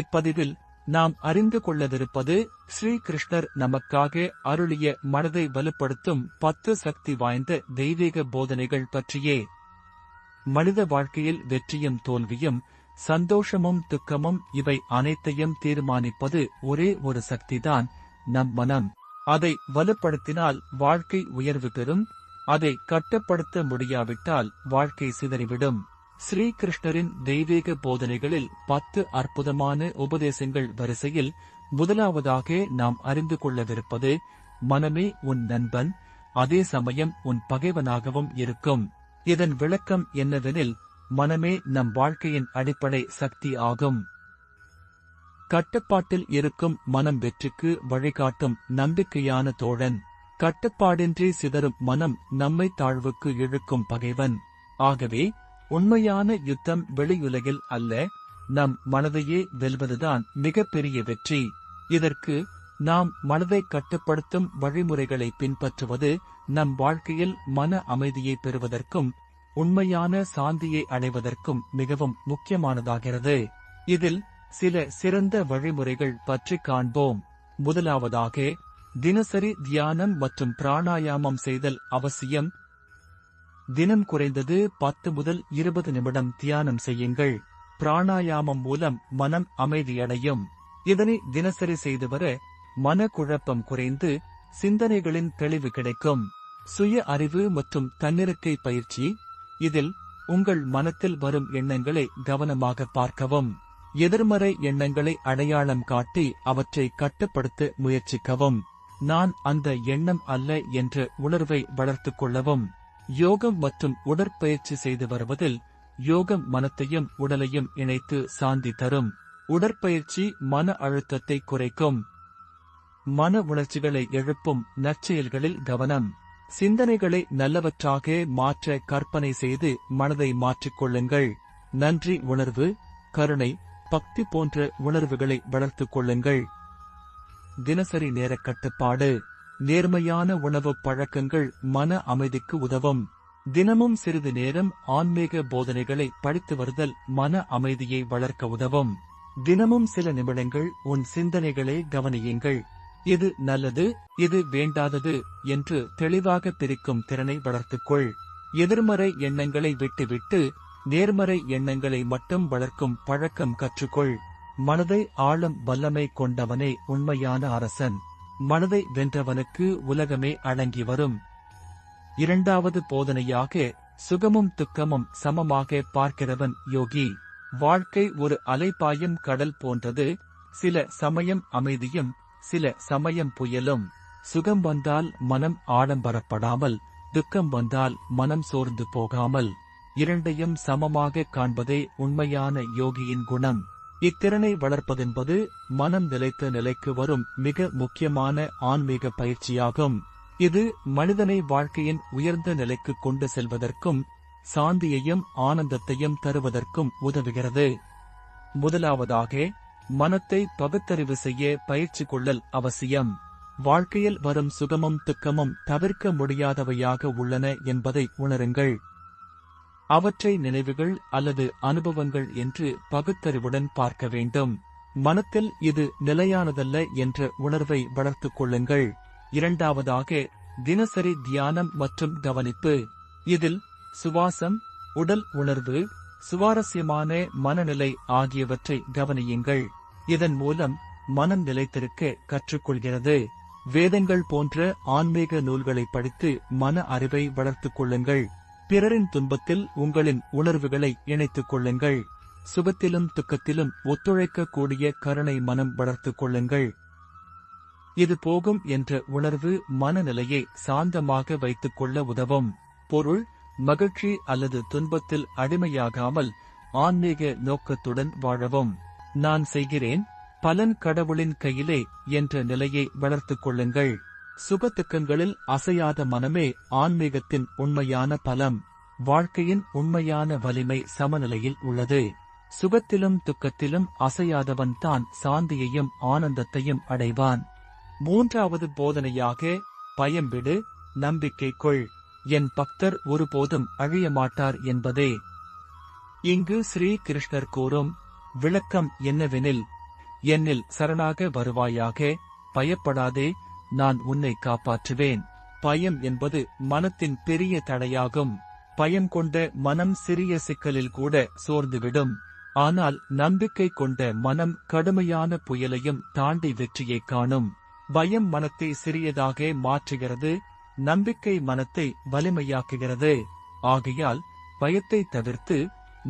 இப்பதிவில் நாம் அறிந்து கொள்ளவிருப்பது ஸ்ரீகிருஷ்ணர் நமக்காக அருளிய மனதை வலுப்படுத்தும் பத்து சக்தி வாய்ந்த தெய்வீக போதனைகள் பற்றியே. மனித வாழ்க்கையில் வெற்றியும் தோல்வியும் சந்தோஷமும் துக்கமும் இவை அனைத்தையும் தீர்மானிப்பது ஒரே ஒரு சக்திதான் நம் மனம். அதை வலுப்படுத்தினால் வாழ்க்கை உயர்வு பெறும் அதை கட்டுப்படுத்த முடியாவிட்டால் வாழ்க்கை சிதறிவிடும். ஸ்ரீகிருஷ்ணரின் தெய்வீக போதனைகளில் பத்து அற்புதமான உபதேசங்கள் வரிசையில் முதலாவதாக நாம் அறிந்து கொள்ளவிருப்பது மனமே உன் நண்பன் அதே சமயம் உன் பகைவனாகவும் இருக்கும். இதன் விளக்கம் என்னவெனில் மனமே நம் வாழ்க்கையின் அடிப்படை சக்தி ஆகும். கட்டுப்பாட்டில் இருக்கும் மனம் வெற்றிக்கு வழிகாட்டும் நம்பிக்கையான தோழன். கட்டுப்பாடின்றி சிதறும் மனம் நம்மை தாழ்வுக்கு இழுக்கும் பகைவன். ஆகவே உண்மையான யுத்தம் வெளியுலகில் அல்ல நம் மனதையே வெல்வதுதான் மிகப்பெரிய வெற்றி. இதற்கு நாம் மனதை கட்டுப்படுத்தும் வழிமுறைகளை பின்பற்றுவது நம் வாழ்க்கையில் மன அமைதியை பெறுவதற்கும் உண்மையான சாந்தியை அடைவதற்கும் மிகவும் முக்கியமானதாகிறது. இதில் சில சிறந்த வழிமுறைகள் பற்றி காண்போம். முதலாவதாக தினசரி தியானம் மற்றும் பிராணாயாமம் செய்தல் அவசியம். தினம் குறைந்தது பத்து முதல் இருபது நிமிடம் தியானம் செய்யுங்கள். பிராணாயாமம் மூலம் மனம் அமைதியடையும். இதனை தினசரி செய்து வர மனக்குழப்பம் குறைந்து சிந்தனைகளின் தெளிவு கிடைக்கும். சுய அறிவு மற்றும் தன்னிறக்கை பயிற்சி. இதில் உங்கள் மனத்தில் வரும் எண்ணங்களை கவனமாக பார்க்கவும். எதிர்மறை எண்ணங்களை அடையாளம் காட்டி அவற்றை கட்டுப்படுத்த முயற்சிக்கவும். நான் அந்த எண்ணம் அல்ல என்ற உணர்வை வளர்த்துக் கொள்ளவும். யோகம் மற்றும் உடற்பயிற்சி செய்து வருவதில் யோகம் மனத்தையும் உடலையும் இணைத்து சாந்தி தரும். உடற்பயிற்சி மன அழுத்தத்தை குறைக்கும். மன உணர்ச்சிகளை எழுப்பும் நற்செயல்களில் கவனம். சிந்தனைகளை நல்லவற்றாக மாற்ற கற்பனை செய்து மனதை மாற்றிக்கொள்ளுங்கள் நன்றி உணர்வு கருணை பக்தி போன்ற உணர்வுகளை வளர்த்துக் கொள்ளுங்கள். தினசரி நேர கட்டுப்பாடு. நேர்மையான உணவு பழக்கங்கள் மன அமைதிக்கு உதவும். தினமும் சிறிது நேரம் ஆன்மீக போதனைகளை படித்து வருதல் மன அமைதியை வளர்க்க உதவும். தினமும் சில நிமிடங்கள் உன் சிந்தனைகளை கவனியுங்கள். இது நல்லது இது வேண்டாதது என்று தெளிவாக பிரிக்கும் திறனை வளர்த்துக்கொள். எதிர்மறை எண்ணங்களை விட்டுவிட்டு நேர்மறை எண்ணங்களை மட்டும் வளர்க்கும் பழக்கம் கற்றுக்கொள். மனதை ஆளும் வல்லமை கொண்டவனே உண்மையான அரசன். மனதை வென்றவனுக்கு உலகமே அடங்கி வரும். இரண்டாவது போதனையாக சுகமும் துக்கமும் சமமாக பார்க்கிறவன் யோகி. வாழ்க்கை ஒரு அலைப்பாயும் கடல் போன்றது. சில சமயம் அமைதியும் சில சமயம் புயலும். சுகம் வந்தால் மனம் ஆடம்பரப்படாமல் துக்கம் வந்தால் மனம் சோர்ந்து போகாமல். இரண்டையும் சமமாக காண்பதே உண்மையான யோகியின் குணம். இத்திறனை வளர்ப்பதென்பது மனம் நிலைத்த நிலைக்கு வரும் மிக முக்கியமான ஆன்மீக பயிற்சியாகும். இது மனிதனை வாழ்க்கையின் உயர்ந்த நிலைக்கு கொண்டு செல்வதற்கும் சாந்தியையும் ஆனந்தத்தையும் தருவதற்கும் உதவுகிறது. முதலாவதாக மனத்தை பகுத்தறிவு செய்ய பயிற்சி கொள்ளல் அவசியம். வாழ்க்கையில் வரும் சுகமும் துக்கமும் தவிர்க்க முடியாதவையாக உள்ளன என்பதை உணருங்கள். அவற்றை நினைவுகள் அல்லது அனுபவங்கள் என்று பகுத்தறிவுடன் பார்க்க வேண்டும். மனத்தில் இது நிலையானதல்ல என்ற உணர்வை வளர்த்துக் கொள்ளுங்கள். இரண்டாவதாக தினசரி தியானம் மற்றும் கவனிப்பு. இதில் சுவாசம் உடல் உணர்வு சுவாரஸ்யமான மனநிலை ஆகியவற்றை கவனியுங்கள். இதன் மூலம் மனம் நிலைத்திருக்க கற்றுக்கொள்கிறது. வேதங்கள் போன்ற ஆன்மீக நூல்களை படித்து மன அறிவை வளர்த்துக் கொள்ளுங்கள். பிறரின் துன்பத்தில் உங்களின் உணர்வுகளை இணைத்துக் கொள்ளுங்கள். சுகத்திலும் துக்கத்திலும் ஒத்துழைக்கக்கூடிய கருணை மனம் வளர்த்துக் கொள்ளுங்கள். இது போகும் என்ற உணர்வு மனநிலையை சாந்தமாக வைத்துக் கொள்ள உதவும். பொருள் மகிழ்ச்சி அல்லது துன்பத்தில் அடிமையாகாமல் ஆன்மீக நோக்கத்துடன் வாழவும். நான் செய்கிறேன் பலன் கடவுளின் கையிலே என்ற நிலையை வளர்த்துக் கொள்ளுங்கள். சுகத்துக்கங்களில் அசையாத மனமே ஆன்மீகத்தின் உண்மையான பலம் வாழ்க்கையின் உண்மையான வலிமை சமநிலையில் உள்ளது. சுகத்திலும் துக்கத்திலும் அசையாதவன் தான் சாந்தியையும் ஆனந்தத்தையும் அடைவான். மூன்றாவது போதனையாக பயம்பிடு நம்பிக்கை கொள் என் பக்தர் ஒருபோதும் அழிய மாட்டார் என்பதே. இங்கு ஸ்ரீ கிருஷ்ணர் கூறும் விளக்கம் என்னவெனில் என்னில் சரணாக வருவாயாக பயப்படாதே நான் உன்னை காப்பாற்றுவேன். பயம் என்பது மனத்தின் பெரிய தடையாகும். பயம் கொண்ட மனம் சிறிய சிக்கலில் கூட சோர்ந்துவிடும். ஆனால் நம்பிக்கை கொண்ட மனம் கடுமையான புயலையும் தாண்டி வெற்றியை காணும். பயம் மனத்தை சிறியதாக மாற்றுகிறது. நம்பிக்கை மனத்தை வலிமையாக்குகிறது. ஆகையால் பயத்தை தவிர்த்து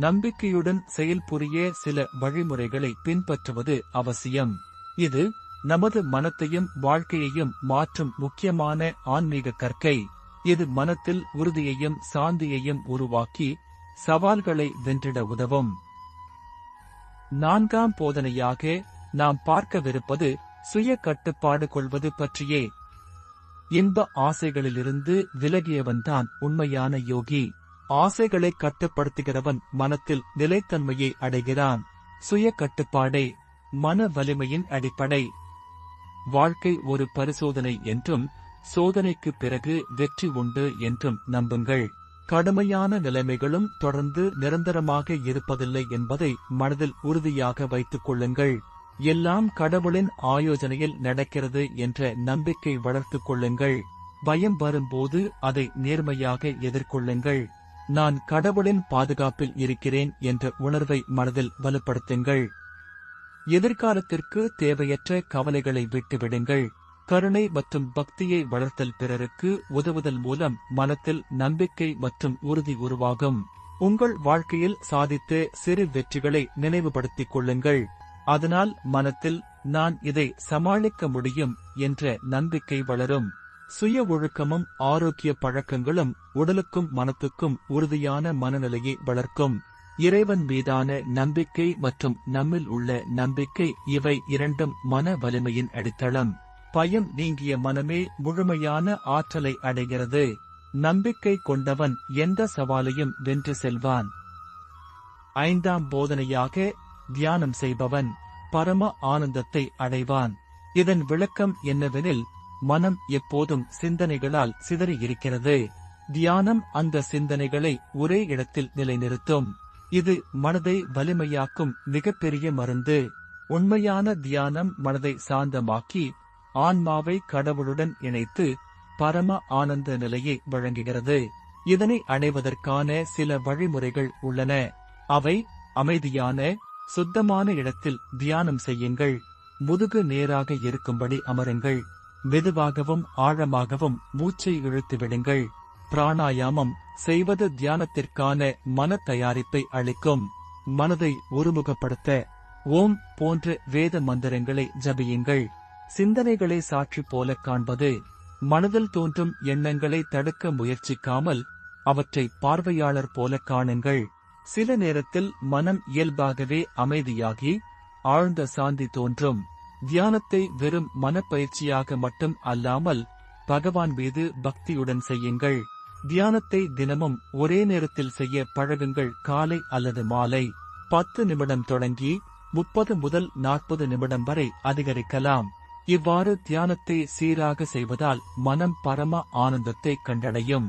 நம்பிக்கையுடன் செயல்புரிய சில வழிமுறைகளை பின்பற்றுவது அவசியம். இது நமது மனத்தையும் வாழ்க்கையையும் மாற்றும் முக்கியமான ஆன்மீக கற்கை. இது மனத்தில் உறுதியையும் சாந்தியையும் உருவாக்கி சவால்களை வென்றிட உதவும். நான்காம் போதனையாக நாம் பார்க்கவிருப்பது சுய கட்டுப்பாடு கொள்வது பற்றியே. இன்ப ஆசைகளிலிருந்து விலகியவன்தான் உண்மையான யோகி. ஆசைகளை கட்டுப்படுத்துகிறவன் மனத்தில் நிலைத்தன்மையை அடைகிறான். சுய கட்டுப்பாடே மன வலிமையின் அடிப்படை. வாழ்க்கை ஒரு பரிசோதனை என்றும் சோதனைக்கு பிறகு வெற்றி உண்டு என்றும் நம்புங்கள். கடுமையான நிலைமைகளும் தொடர்ந்து நிரந்தரமாக இருப்பதில்லை என்பதை மனதில் உறுதியாக வைத்துக் கொள்ளுங்கள். எல்லாம் கடவுளின் ஆயோஜனையில் நடக்கிறது என்ற நம்பிக்கை வளர்த்துக் கொள்ளுங்கள். பயம் வரும்போது அதை நேர்மையாக எதிர்கொள்ளுங்கள். நான் கடவுளின் பாதுகாப்பில் இருக்கிறேன் என்ற உணர்வை மனதில் வலுப்படுத்துங்கள். எதிர்காலத்திற்கு தேவையற்ற கவலைகளை விட்டுவிடுங்கள். கருணை மற்றும் பக்தியை வளர்த்தல் பிறருக்கு உதவுதல் மூலம் மனத்தில் நம்பிக்கை மற்றும் உறுதி உருவாகும். உங்கள் வாழ்க்கையில் சாதித்த சிறு வெற்றிகளை நினைவுபடுத்திக் கொள்ளுங்கள். அதனால் மனத்தில் நான் இதை சமாளிக்க முடியும் என்ற நம்பிக்கை வளரும். சுய ஒழுக்கமும் ஆரோக்கிய பழக்கங்களும் உடலுக்கும் மனத்துக்கும் உறுதியான மனநிலையை வளர்க்கும். இறைவன் மீதான நம்பிக்கை மற்றும் நம்மில் உள்ள நம்பிக்கை இவை இரண்டும் மன வலிமையின் அடித்தளம். பயம் நீங்கிய மனமே முழுமையான ஆற்றலை அடைகிறது. நம்பிக்கை கொண்டவன் எந்த சவாலையும் வென்று செல்வான். ஐந்தாம் போதனையாக தியானம் செய்பவன் பரம ஆனந்தத்தை அடைவான். இதன் விளக்கம் என்னவெனில் மனம் எப்போதும் சிந்தனைகளால் சிதறியிருக்கிறது. தியானம் அந்த சிந்தனைகளை ஒரே இடத்தில் நிலைநிறுத்தும். இது மனதை வலிமையாக்கும் மிகப்பெரிய மருந்து. உண்மையான தியானம் மனதை சாந்தமாக்கி ஆன்மாவை கடவுளுடன் இணைத்து பரம ஆனந்த நிலையை வழங்குகிறது. இதனை அடைவதற்கான சில வழிமுறைகள் உள்ளன. அவை அமைதியான சுத்தமான இடத்தில் தியானம் செய்யுங்கள். முதுகு நேராக இருக்கும்படி அமருங்கள். மெதுவாகவும் ஆழமாகவும் மூச்சை இழுத்து விடுங்கள். பிராணாயாமம் செய்வது தியானத்திற்கான மன தயாரிப்பை அளிக்கும். மனதை ஒருமுகப்படுத்த ஓம் போன்ற வேத மந்திரங்களை ஜபியுங்கள். சிந்தனைகளை சாட்சி போல காண்பது மனதில் தோன்றும் எண்ணங்களை தடுக்க முயற்சிக்காமல் அவற்றை பார்வையாளர் போல காணுங்கள். சில நேரத்தில் மனம் இயல்பாகவே அமைதியாகி ஆழ்ந்த சாந்தி தோன்றும். தியானத்தை வெறும் மனப்பயிற்சியாக மட்டும் அல்லாமல் பகவான் மீது பக்தியுடன் செய்யுங்கள். தியானத்தை தினமும் ஒரே நேரத்தில் செய்ய பழகுங்கள். காலை அல்லது மாலை பத்து நிமிடம் தொடங்கி முப்பது முதல் நாற்பது நிமிடம் வரை அதிகரிக்கலாம். இவ்வாறு தியானத்தை சீராக செய்வதால் மனம் பரம ஆனந்தத்தை கண்டடையும்.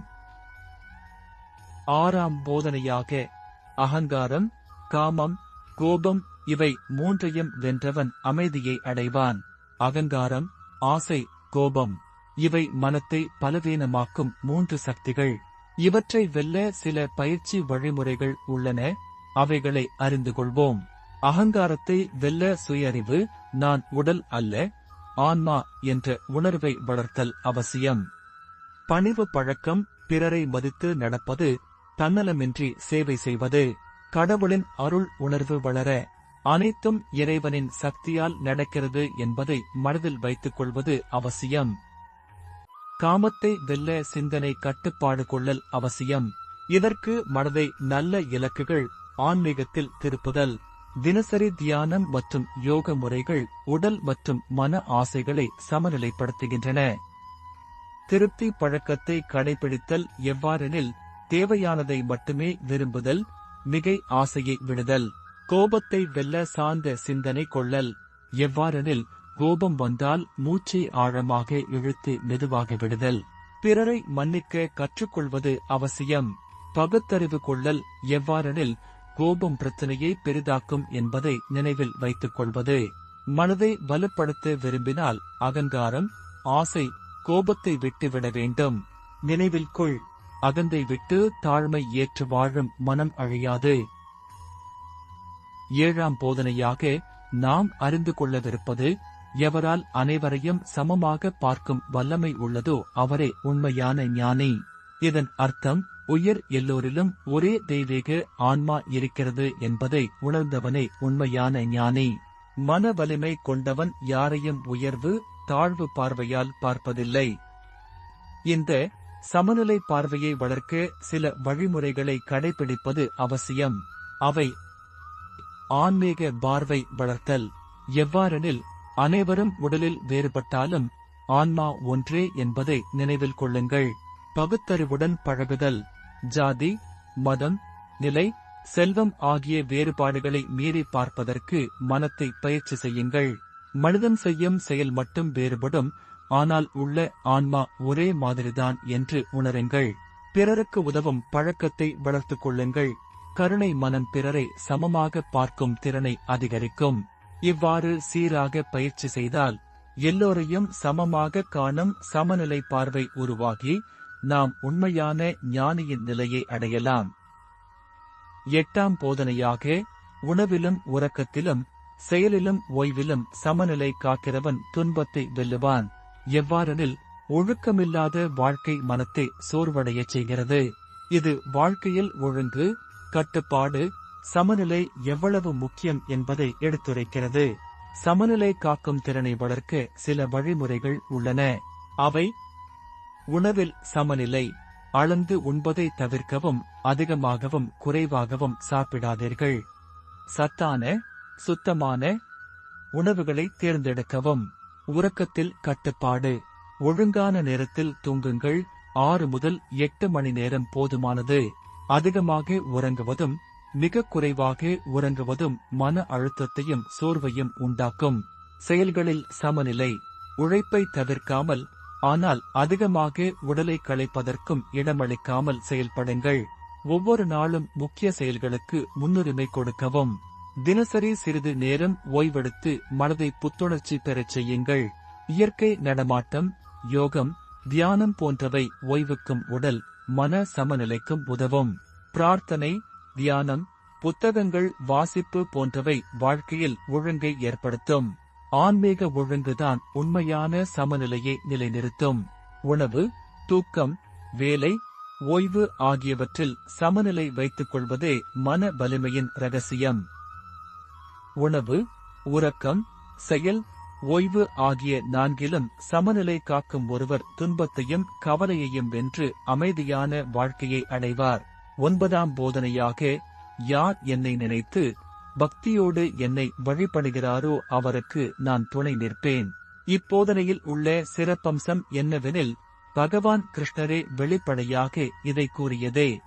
ஆறாம் போதனையாக அகங்காரம் காமம் கோபம் இவை மூன்றையும் வென்றவன் அமைதியை அடைவான். அகங்காரம் ஆசை கோபம். இவை மனத்தை பலவீனமாக்கும் மூன்று சக்திகள். இவற்றை வெல்ல சில பயிற்சி வழிமுறைகள் உள்ளன. அவைகளை அறிந்து கொள்வோம். அகங்காரத்தை வெல்ல சுயறிவு நான் உடல் அல்ல ஆன்மா என்ற உணர்வை வளர்த்தல் அவசியம். பணிவு பழக்கம் பிறரை மதித்து நடப்பது தன்னலமின்றி சேவை செய்வது. கடவுளின் அருள் உணர்வு வளர அனைத்தும் இறைவனின் சக்தியால் நடக்கிறது என்பதை மனதில் வைத்துக் கொள்வது அவசியம். காமத்தை வெல்ல சிந்தனை கட்டுப்பாடு கொள்ளல் அவசியம். இதற்கு மனதை நல்ல இலக்குகள் ஆன்மீகத்தில் திருப்புதல் தினசரி தியானம் மற்றும் யோக முறைகள் உடல் மற்றும் மன ஆசைகளை சமநிலைப்படுத்துகின்றன. திருப்தி பழக்கத்தை கடைபிடித்தல் எவ்வாறெனில் தேவையானதை மட்டுமே விரும்புதல் மிகை ஆசையை விடுதல் கோபத்தை வெல்ல சார்ந்த சிந்தனை கொள்ளல் எவ்வாறெனில் கோபம் வந்தால் மூச்சை ஆழமாக இழுத்து மெதுவாக விடுதல். பிறரை மன்னிக்க கற்றுக்கொள்வது அவசியம். பகுத்தறிவு கொள்ளல் எவ்வாறெனில் கோபம் பிரச்சனையை பெரிதாக்கும் என்பதை நினைவில் வைத்துக் கொள்வது. மனதை வலுப்படுத்த விரும்பினால் அகங்காரம் ஆசை கோபத்தை விட்டுவிட வேண்டும். நினைவில் கொள். அகந்தை விட்டு தாழ்மை ஏற்று வாழும் மனம் அழியாது. ஏழாம் போதனையாக நாம் அறிந்து கொள்ளவிருப்பது எவரால் அனைவரையும் சமமாக பார்க்கும் வல்லமை உள்ளதோ அவரே உண்மையான ஞானி. இதன் அர்த்தம் உயிர் எல்லோரிலும் ஒரே தெய்வீக ஆன்மா இருக்கிறது என்பதை உணர்ந்தவனே உண்மையான ஞானி. மன வலிமை கொண்டவன் யாரையும் உயர்வு தாழ்வு பார்வையால் பார்ப்பதில்லை. இந்த சமநிலை பார்வையை வளர்க்க சில வழிமுறைகளை கடைபிடிப்பது அவசியம். அவை ஆன்மீக பார்வை வளர்த்தல். எவ்வாறெனில் அனைவரும் உடலில் வேறுபட்டாலும் ஆன்மா ஒன்றே என்பதை நினைவில் கொள்ளுங்கள். பகுத்தறிவுடன் பழகுதல் ஜாதி மதம் நிலை செல்வம் ஆகிய வேறுபாடுகளை மீறி பார்ப்பதற்கு மனத்தை பயிற்சி செய்யுங்கள். மனிதன் செய்யும் செயல் மட்டும் வேறுபடும் ஆனால் உள்ள ஆன்மா ஒரே மாதிரிதான் என்று உணருங்கள். பிறருக்கு உதவும் பழக்கத்தை வளர்த்துக் கொள்ளுங்கள். கருணை மனம் பிறரை சமமாக பார்க்கும் திறனை அதிகரிக்கும். இவ்வாறு சீராக பயிற்சி செய்தால் எல்லோரையும் சமமாக காணும் சமநிலை பார்வை உருவாகி நாம் உண்மையான ஞானியின் நிலையை அடையலாம். எட்டாம் போதனையாக உணவிலும் உறக்கத்திலும் செயலிலும் ஓய்விலும் சமநிலை காக்கிறவன் துன்பத்தை வெல்லுவான். எவ்வாறெனில் ஒழுக்கமில்லாத வாழ்க்கை மனத்தை சோர்வடையச் செய்கிறது. இது வாழ்க்கையில் ஒழுங்கு கட்டுப்பாடு சமநிலை எவ்வளவு முக்கியம் என்பதை எடுத்துரைக்கிறது. சமநிலை காக்கும் திறனை வளர்க்க சில வழிமுறைகள் உள்ளன. அவை உணவில் சமநிலை அளந்து உண்பதை தவிர்க்கவும் அதிகமாகவும் குறைவாகவும் சாப்பிடாதீர்கள். சத்தான சுத்தமான உணவுகளை தேர்ந்தெடுக்கவும். உறக்கத்தில் கட்டுப்பாடு ஒழுங்கான நேரத்தில் தூங்குங்கள். ஆறு முதல் எட்டு மணி நேரம் போதுமானது. அதிகமாக உறங்குவதும் மிக குறைவாக உறங்குவதும் மன அழுத்தத்தையும் சோர்வையும் உண்டாக்கும். செயல்களில் சமநிலை உழைப்பை தவிர்க்காமல் ஆனால் அதிகமாக உடலை களைப்பதற்கும் இடமளிக்காமல் செயல்படுங்கள். ஒவ்வொரு நாளும் முக்கிய செயல்களுக்கு முன்னுரிமை கொடுக்கவும். தினசரி சிறிது நேரம் ஓய்வெடுத்து மனதை புத்துணர்ச்சி பெறச் செய்யுங்கள். இயற்கை நடமாட்டம் யோகம் தியானம் போன்றவை ஓய்வுக்கும் உடல் மன சமநிலைக்கும் உதவும். பிரார்த்தனை தியானம் புத்தகங்கள் வாசிப்பு போன்றவை வாழ்க்கையில் ஒழுங்கை ஏற்படுத்தும். ஆன்மீக ஒழுங்குதான் உண்மையான சமநிலையை நிலைநிறுத்தும். உணவு தூக்கம் வேலை ஓய்வு ஆகியவற்றில் சமநிலை வைத்துக் கொள்வதே மன வலிமையின் ரகசியம். உணவு உறக்கம் செயல் ஓய்வு ஆகிய நான்கிலும் சமநிலை காக்கும் ஒருவர் துன்பத்தையும் கவலையையும் வென்று அமைதியான வாழ்க்கையை அடைவார். ஒன்பதாம் போதனையாக யார் என்னை நினைத்து பக்தியோடு என்னை வழிபடுகிறாரோ அவருக்கு நான் துணை நிற்பேன். இப்போதனையில் உள்ள சிறப்பம்சம் என்னவெனில் பகவான் கிருஷ்ணரே வெளிப்படையாக இதை கூறியதே.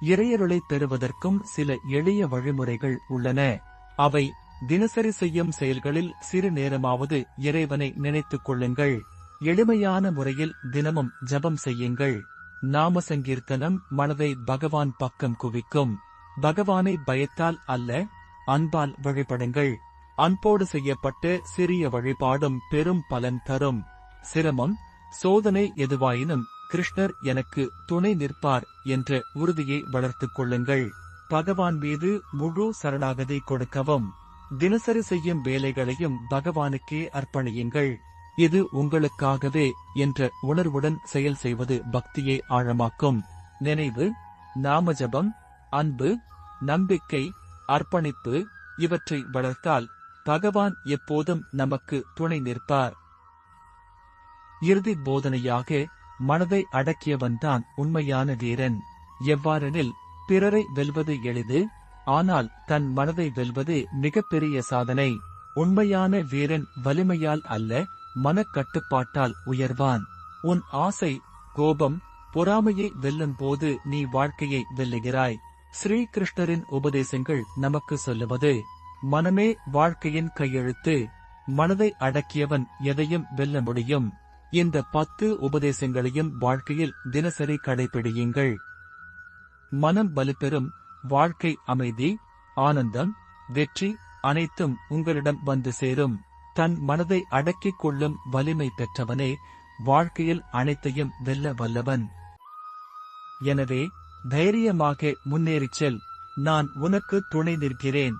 இறையருளை பெறுவதற்கும் சில எளிய வழிமுறைகள் உள்ளன. அவை தினசரி செய்யும் செயல்களில் சிறு நேரமாவது இறைவனை நினைத்துக் கொள்ளுங்கள். எளிமையான முறையில் தினமும் ஜபம் செய்யுங்கள். நாம சங்கீர்த்தனம் மனதை பகவான் பக்கம் குவிக்கும். பகவானை பயத்தால் அல்ல அன்பால் வழிபடுங்கள். அன்போடு செய்யப்பட்ட சிறிய வழிபாடும் பெரும் பலன் தரும். சிரமம் சோதனை எதுவாயினும் கிருஷ்ணர் எனக்கு துணை நிற்பார் என்ற உறுதியை வளர்த்துக் கொள்ளுங்கள். பகவான் மீது முழு சரணாகதி கொடுக்கவும். தினசரி செய்யும் வேலைகளையும் பகவானுக்கே அர்ப்பணியுங்கள். இது உங்களுக்காகவே என்ற உணர்வுடன் செயல் செய்வது பக்தியை ஆழமாக்கும். நினைவு நாமஜபம் அன்பு நம்பிக்கை அர்ப்பணிப்பு இவற்றை வளர்த்தால் பகவான் எப்போதும் நமக்கு துணை நிற்பார். இறுதி போதனையாக மனதை அடக்கியவன்தான் உண்மையான வீரன். எவ்வாறெனில் பிறரை வெல்வது எளிது ஆனால் தன் மனதை வெல்வது மிகப்பெரிய சாதனை. உண்மையான வீரன் வலிமையால் அல்ல மனக்கட்டுப்பாட்டால் உயர்வான். உன் ஆசை கோபம் பொறாமையை வெல்லும் போது நீ வாழ்க்கையை வெல்லுகிறாய். ஸ்ரீகிருஷ்ணரின் உபதேசங்கள் நமக்கு சொல்லுவது மனமே வாழ்க்கையின் கையெழுத்து. மனதை அடக்கியவன் எதையும் வெல்ல முடியும் இந்த பத்து உபதேசங்களையும் வாழ்க்கையில் தினசரி கடைபிடியுங்கள் மனம் வலுப்பெறும் வாழ்க்கை அமைதி ஆனந்தம் வெற்றி அனைத்தும் உங்களிடம் வந்து சேரும். தன் மனதை அடக்கிக் கொள்ளும் வலிமை பெற்றவனே வாழ்க்கையில் அனைத்தையும் வெல்ல வல்லவன். எனவே தைரியமாக முன்னேறிச் செல். நான் உனக்கு துணை நிற்கிறேன்.